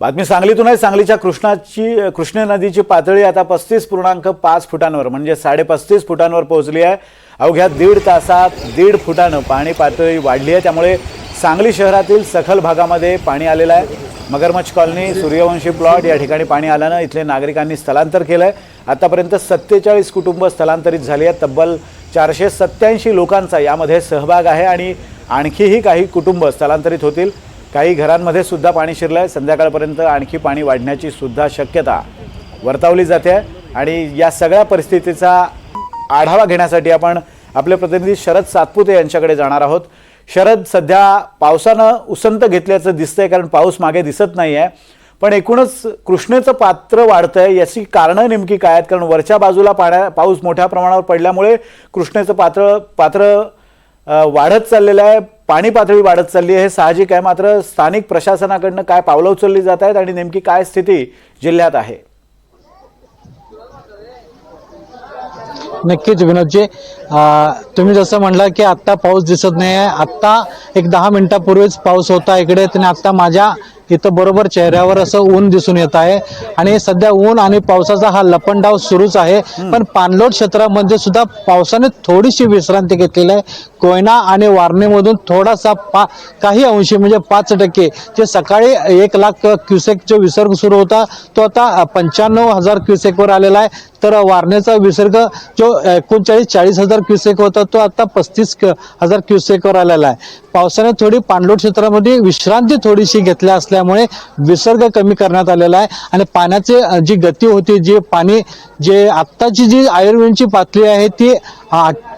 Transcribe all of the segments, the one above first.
बातमी सांगलीतून आहे. सांगलीच्या कृष्णाची कृष्ण नदीची पातळी आता पस्तीस पूर्णांक पाच फुटांवर म्हणजे साडेपस्तीस फुटांवर पोहोचली आहे. अवघ्या दीड तासात दीड फुटानं पाणी पातळी वाढली आहे. त्यामुळे सांगली शहरातील सखल भागामध्ये पाणी आलेलं आहे. मगरमच्छ कॉलनी सूर्यवंशी प्लॉट या ठिकाणी पाणी आल्यानं इथले नागरिकांनी स्थलांतर केलं आहे आतापर्यंत सत्तेचाळीस कुटुंब स्थलांतरित झाली आहेत. तब्बल चारशे सत्याऐंशी लोकांचा यामध्ये सहभाग आहे आणि आणखीही काही कुटुंब स्थलांतरित होतील. काही घरांमध्ये सुद्धा पाणी शिरलं आहे संध्याकाळपर्यंत आणखी पाणी वाढण्याची सुद्धा शक्यता वर्तवली जाते. आहे आणि या सगळ्या परिस्थितीचा आढावा घेण्यासाठी आपण आपले प्रतिनिधी शरद सातपुते यांच्याकडे जाणार आहोत. शरद सध्या पावसानं उसंत घेतल्याचं दिसतंय कारण पाऊस मागे दिसत नाही आहे पण एकूणच कृष्णेचं पात्र वाढतं आहे याची कारणं नेमकी काय आहेत? कारण वरच्या बाजूला पाण्या पाऊस मोठ्या प्रमाणावर पडल्यामुळे कृष्णेचं पात्र पात्र वाढत चाललेलं आहे. पाणी पातळी वाढत चालली आहे. हे साहजिक आहे. मात्र स्थानिक प्रशासनाकडनं काय पावलं उचलली जात आहेत आणि नेमकी काय स्थिती जिल्ह्यात आहे? नक्कीच विनोदजी. तुम्ही जसं म्हणला की आत्ता पाऊस दिसत नाही आहे आत्ता एक दहा मिनिटापूर्वीच पाऊस होता इकडे आणि आत्ता माझ्या इथं बरोबर चेहऱ्यावर असं ऊन दिसून येत आहे. आणि सध्या ऊन आणि पावसाचा हा लपंडाव सुरूच आहे. पण पाणलोट क्षेत्रामध्ये सुद्धा पावसाने थोडीशी विश्रांती घेतलेली आहे. कोयना आणि वारणेमधून थोडासा पा काही अंशी म्हणजे पाच टक्के. जे सकाळी एक लाख क्युसेक जो विसर्ग सुरू होता. तो आता पंच्याण्णव हजार क्युसेकवर आलेला आहे. तर वारणेचा विसर्ग जो एकोणचाळीस चाळीस हजार क्युसेक होता तो आता पस्तीस हजार क्युसेकवर आलेला आहे. पावसाने थोडी पाणलोट क्षेत्रामध्ये विश्रांती थोडीशी घेतल्या असल्यामुळे विसर्ग कमी करण्यात आलेला आहे. आणि पाण्याचे जी गती होती जी पाणी जे आत्ताची जी आयुर्वेदची पातळी आहे ती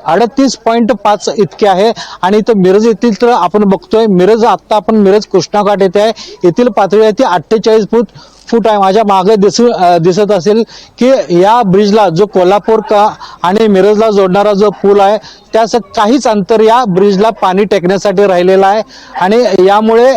अडतीस पॉईंट पाच इतके आहे. आणि इथं मिरज येथील तर आपण बघतोय मिरज आत्ता आपण मिरज कृष्णाघाट येथे आहे. येथील पातळी आहे ती अठ्ठेचाळीस फूट फूट आहे. माझ्या मागे दिसू दिसत असेल की या ब्रिजला जो कोल्हापूर का आणि मिरजला जोडणारा जो पूल आहे त्यास काहीच अंतर या ब्रिजला पाणी टेकण्यासाठी राहिलेलं आहे. आणि यामुळे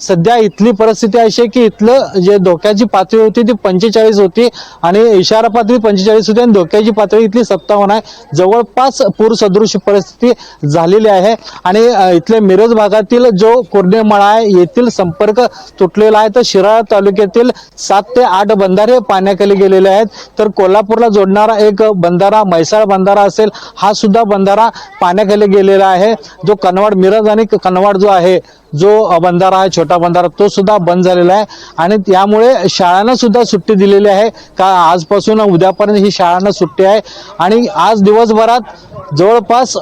सध्या इथली परिस्थिती अशी आहे की इथलं जे धोक्याची पातळी होती ती पंचेचाळीस होती. आणि इशारा पातळी पंचेचाळीस होती आणि धोक्याची पातळी इथली सत्तावन्न आहे. जवळ जवळपास पूर सदृश परिस्थिती झालेली आहे. आणि इथल्या मिरज भागातील जो कोर्डेमळा आहे येथील संपर्क तुटलेला आहे. तर शिराळा तालुक्यातील सात ते आठ बंधारे पाण्याखाली गेलेले आहेत. तर कोल्हापूरला जोडणारा एक बंधारा म्हैसाळ बंधारा असेल हा सुद्धा बंधारा पाण्याखाली गेलेला आहे. जो कनवाड मिरज आणि कनवाड जो आहे जो बंधारा आहे छोटा बंधारा तो सुद्धा बंद झालेला आहे. आणि त्यामुळे शाळांना सुद्धा सुट्टी दिलेली आहे. का आजपासून उद्यापर्यंत ही शाळांना सुट्टी आहे. आणि आज दिवसभर दिवसभरात जवळपास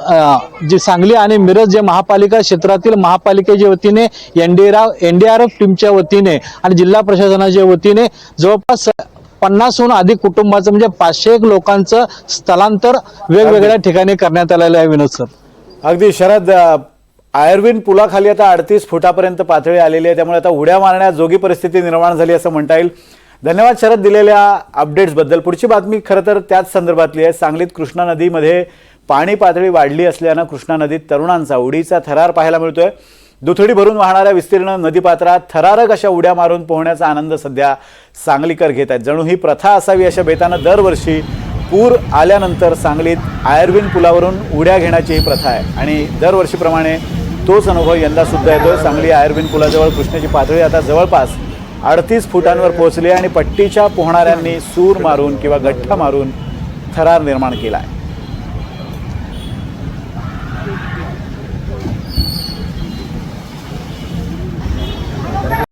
जी सांगली आणि मिरज जे महापालिका क्षेत्रातील महापालिकेच्या वतीने एनडीआर एनडीआरएफ टीमच्या वतीने आणि जिल्हा प्रशासनाच्या वतीने जवळपास पन्नासहून अधिक कुटुंबाचं म्हणजे पाचशे एक लोकांचं स्थलांतर वेगवेगळ्या ठिकाणी करण्यात आलेलं आहे विनोद सर. अगदी शरद आयर्विन पुलाखाली आता अडतीस फुटापर्यंत पातळी आलेली आहे. त्यामुळे आता उड्या मारण्यास जोगी परिस्थिती निर्माण झाली असं म्हणता येईल. धन्यवाद शरद दिलेल्या अपडेट्सबद्दल पुढची बातमी खरं तर त्याच संदर्भातली आहे. सांगलीत कृष्णा नदीमध्ये पाणी पातळी वाढली असल्यानं कृष्णा नदीत तरुणांचा उडीचा थरार पाहायला मिळतोय. दुथडी भरून वाहणाऱ्या विस्तीर्ण नदीपात्रात थरारक अशा उड्या मारून पोहण्याचा आनंद सध्या सांगलीकर घेत आहेत. जणू ही प्रथा असावी अशा बेतानं दरवर्षी पूर आल्यानंतर सांगलीत आयर्विन पुलावरून उड्या घेण्याची ही प्रथा आहे. आणि दरवर्षीप्रमाणे तोच अनुभव यंदा सुद्धा येतोय. सांगली आयर्विन पुलाजवळ कृष्णाची पातळी आता जवळपास अडतीस फुटांवर पोहोचली आहे आणि पट्टीच्या पोहणाऱ्यांनी सूर मारून किंवा गठ्ठा मारून थरार निर्माण केला आहे.